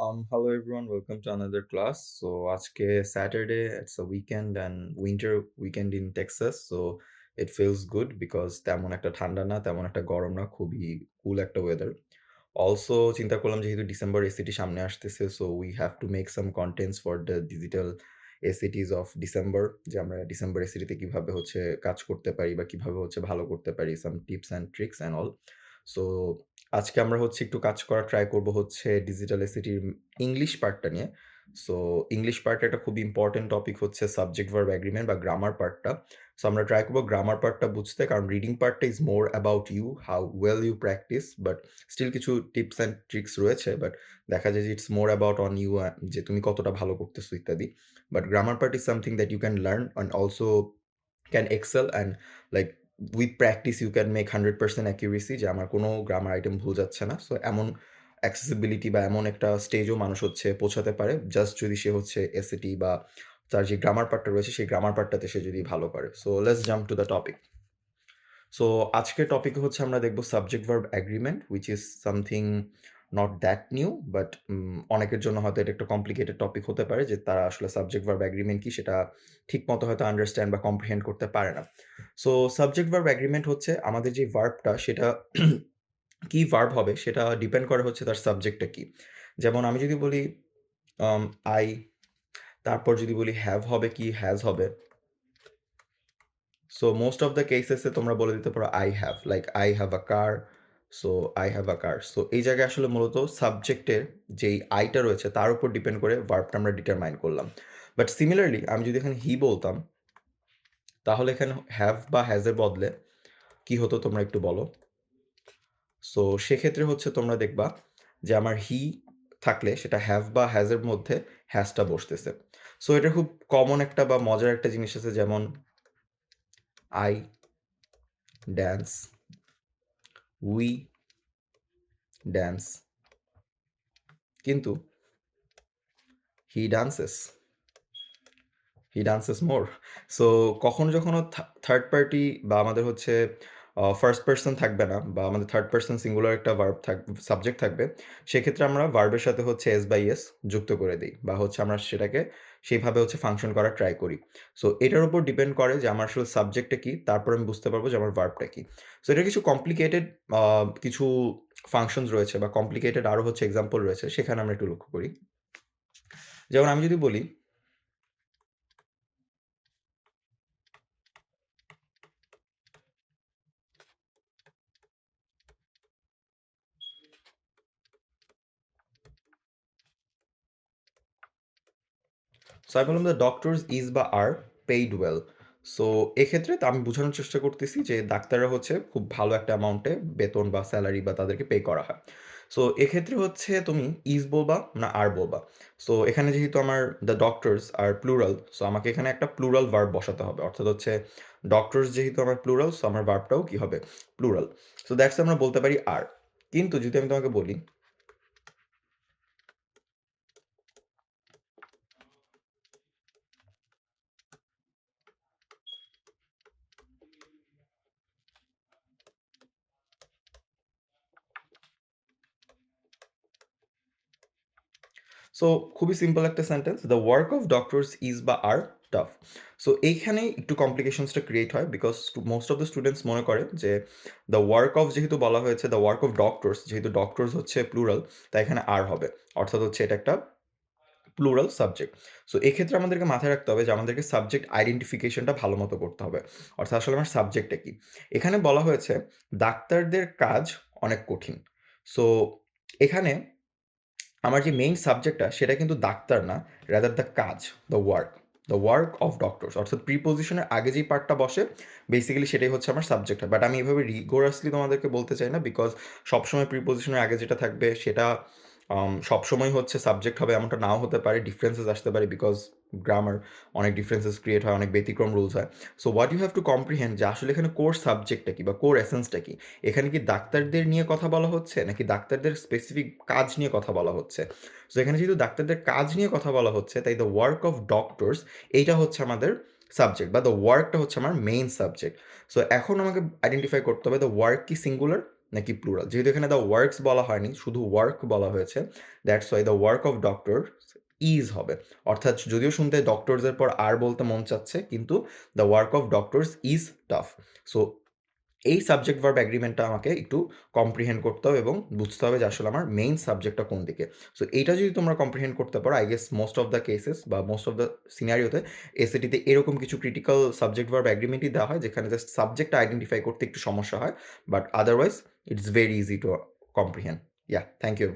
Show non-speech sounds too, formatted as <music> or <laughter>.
Um, hello everyone, welcome to another class. So আজকে Saturday, it's a weekend and winter weekend in Texas. So it feels good because তেমন একটা ঠান্ডা না, তেমন একটা গরম না, খুবই কুল একটা ওয়েদার। অলসো চিন্তা করলাম যেহেতু ডিসেম্বর এসিটি সামনে আসতেছে, so we have to make some contents for the digital ACTs of December. যে আমরা ডিসেম্বর এসিটিতে কীভাবে হচ্ছে কাজ করতে পারি বা কীভাবে হচ্ছে ভালো করতে পারি, some tips and tricks and all. So আজকে আমরা হচ্ছে একটু কাজ করার ট্রাই করব হচ্ছে ডিজিটাল এসিটির ইংলিশ পার্টটা নিয়ে। সো ইংলিশ পার্টে একটা খুব ইম্পোর্টেন্ট টপিক হচ্ছে সাবজেক্ট ভার্ব অ্যাগ্রিমেন্ট বা গ্রামার পার্টটা। সো আমরা ট্রাই করব গ্রামার পার্টটা বুঝতে। কারণ রিডিং পার্টটা is more about you, how well you practice. But still কিছু টিপস অ্যান্ড ট্রিক্স রয়েছে। বাট দেখা যায় যে it's more about on you যে তুমি কতটা ভালো করতেছো ইত্যাদি। But grammar part is something that you can learn and also can excel and like with practice you can make 100% accuracy যে আমার কোনো গ্রামার আইটেম ভুল যাচ্ছে না। সো এমন অ্যাক্সেসিবিলিটি বা এমন একটা স্টেজও মানুষ হচ্ছে পৌঁছাতে পারে জাস্ট যদি সে হচ্ছে এসএটি বা তার যে গ্রামার পার্টটা রয়েছে, সেই গ্রামার পার্টটাতে সে যদি ভালো করে। So let's jump to the topic. So আজকের টপিকে হচ্ছে আমরা দেখব subject verb agreement which is something not that new but অনেকের জন্য হয়তো এটা একটা কমপ্লিকেটেড টপিক হতে পারে যে তারা আসলে সাবজেক্ট ভার্ব এগ্রিমেন্ট কি সেটা ঠিকমতো হয়তো আন্ডারস্ট্যান্ড বা কম্প্রিহেন্ড করতে পারে না। সো সাবজেক্ট ভার্ব এগ্রিমেন্ট হচ্ছে আমাদের যে ভার্বটা সেটা <clears throat> কি ভার্ব হবে সেটা ডিপেন্ড করে হচ্ছে তার সাবজেক্টটা কি। যেমন আমি যদি বলি আই তারপর যদি বলি হ্যাভ হবে কি হ্যাজ হবে। So most of the cases তোমরা বলে দিতে পারো I have like I have a car. So I have a car. So এই জায়গায় আসলে মূলত সাবজেক্টের যেই আইটা রয়েছে, তার উপর ডিপেন্ড করে ভার্বটা আমরা ডিটারমাইন করলাম। বাট সিমিলারলি আমি যদি এখানে হি বলতাম, তাহলে এখানে হ্যাভ বা হ্যাজের বদলে কি হতো তোমরা একটু বলো? সো সেক্ষেত্রে হচ্ছে তোমরা দেখবা যে আমার হি থাকলে সেটা হ্যাভ বা হ্যাজের মধ্যে হ্যাজটা বসতেছে। সো এটা খুব কমন একটা বা মজার একটা জিনিস আছে যেমন আই dance. We ড্যান্স কিন্তু he dances he dances more so কখনো যখনো থা থার্ড পার্টি বা আমাদের হচ্ছে ফার্স্ট পারসন থাকবে না বা আমাদের থার্ড পারসন সিঙ্গুলার একটা ভার্ব থাক সাবজেক্ট থাকবে। সেক্ষেত্রে আমরা ভার্বের সাথে হচ্ছে এস বাই এস যুক্ত করে দিই বা হচ্ছে আমরা সেটাকে সেইভাবে হচ্ছে ফাংশন করার ট্রাই করি। সো এটার উপর ডিপেন্ড করে যে আমার আসলে সাবজেক্টটা কী, তারপর আমি বুঝতে পারব যে আমার ভার্বটা কী সো এটা কিছু কমপ্লিকেটেড কিছু ফাংশনস রয়েছে বা কমপ্লিকেটেড আরও হচ্ছে এক্সাম্পল রয়েছে, সেখানে আমরা একটু লক্ষ্য করি। যেমন আমি যদি বলি সো আমি বললাম দ্যা ডক্টরস ইজ বা আর পেইড ওয়েল। সো এক্ষেত্রে আমি বোঝানোর চেষ্টা করতেছি যে ডাক্তাররা হচ্ছে খুব ভালো একটা অ্যামাউন্টে বেতন বা স্যালারি বা তাদেরকে পে করা হয়। সো এক্ষেত্রে হচ্ছে তুমি ইজ বলবা না আর বলবা। সো এখানে যেহেতু আমার the doctors are plural so আমাকে এখানে একটা প্লুরাল ভার্ব বসাতে হবে। অর্থাৎ হচ্ছে ডক্টরস যেহেতু আমার প্লুরাল সো আমার ভার্বটাও কি হবে? প্লুরাল। সো দ্যাটস আমরা বলতে পারি আর। কিন্তু যদি আমি তোমাকে বলি সো খুবই সিম্পল একটা sentence. The work of doctors is বা আর টাফ। সো এইখানে একটু কমপ্লিকেশনসটা ক্রিয়েট হয় because most of the students মনে করে যে দ্য ওয়ার্ক অফ যেহেতু বলা হয়েছে দ্য ওয়ার্ক অফ ডক্টরস যেহেতু ডক্টরস হচ্ছে প্লুরাল তাই এখানে আর হবে। অর্থাৎ হচ্ছে এটা একটা প্লুরাল সাবজেক্ট। সো এক্ষেত্রে আমাদেরকে মাথায় রাখতে হবে যে আমাদেরকে সাবজেক্ট আইডেন্টিফিকেশনটা ভালো মতো করতে হবে। অর্থাৎ আসলে আমার সাবজেক্টটা কি? এখানে বলা হয়েছে ডাক্তারদের কাজ অনেক কঠিন। সো এখানে আমার যে মেইন সাবজেক্টটা সেটা কিন্তু ডাক্তার না, রাদার দ্য কাজ, the work, the work of doctors অর্থাৎ প্রিপোজিশনের আগে যেই পার্টটা বসে বেসিক্যালি সেটাই হচ্ছে আমার সাবজেক্ট বাট আমি এভাবে রিগোরাসলি তোমাদেরকে বলতে চাই না বিকজ সবসময় প্রিপোজিশনের আগে যেটা থাকবে সেটা সবসময় হচ্ছে সাবজেক্ট হবে এমনটা নাও হতে পারে। ডিফারেন্সেস আসতে পারে বিকজ গ্রামার অনেক ডিফারেন্সেস ক্রিয়েট হয়, অনেক ব্যতিক্রম রুলস হয়। So what you have to comprehend যে আসলে এখানে কোর সাবজেক্টটা কি বা কোর এসেন্সটা কি? এখানে কি ডাক্তারদের নিয়ে কথা বলা হচ্ছে নাকি ডাক্তারদের স্পেসিফিক কাজ নিয়ে কথা বলা হচ্ছে? সো এখানে যেহেতু ডাক্তারদের কাজ নিয়ে কথা বলা হচ্ছে তাই দ্য ওয়ার্ক অফ ডক্টরস এইটা হচ্ছে আমাদের সাবজেক্ট বা দ্য ওয়ার্কটা হচ্ছে আমার মেইন সাবজেক্ট। সো এখন আমাকে আইডেন্টিফাই করতে হবে দ্য ওয়ার্ক কি সিঙ্গুলার নাকি প্লুরাল? যেহেতু এখানে দ্য ওয়ার্কস বলা হয়নি, শুধু ওয়ার্ক বলা হয়েছে। That's why the work of doctor is হবে। অর্থাৎ যদিও শুনতে ডক্টরসের পর আর বলতে মন চাচ্ছে, কিন্তু the work of doctors is tough. So এই সাবজেক্ট ভার্ব অ্যাগ্রিমেন্টটা আমাকে একটু কম্প্রিহেন্ড করতে হবে এবং বুঝতে হবে যে আসলে আমার মেইন সাবজেক্টটা কোন দিকে। সো এইটা যদি তোমরা কম্প্রিহেন্ড করতে পারো, I guess most of the cases বা মোস্ট অফ দ্য সিনারিওতে এসএটিতে এরকম কিছু ক্রিটিক্যাল সাবজেক্ট ভার্ব অ্যাগ্রিমেন্টই দেওয়া হয়, যেখানে জাস্ট সাবজেক্ট আইডেন্টিফাই করতে একটু সমস্যা হয়। But otherwise it's very easy to comprehend. Yeah thank you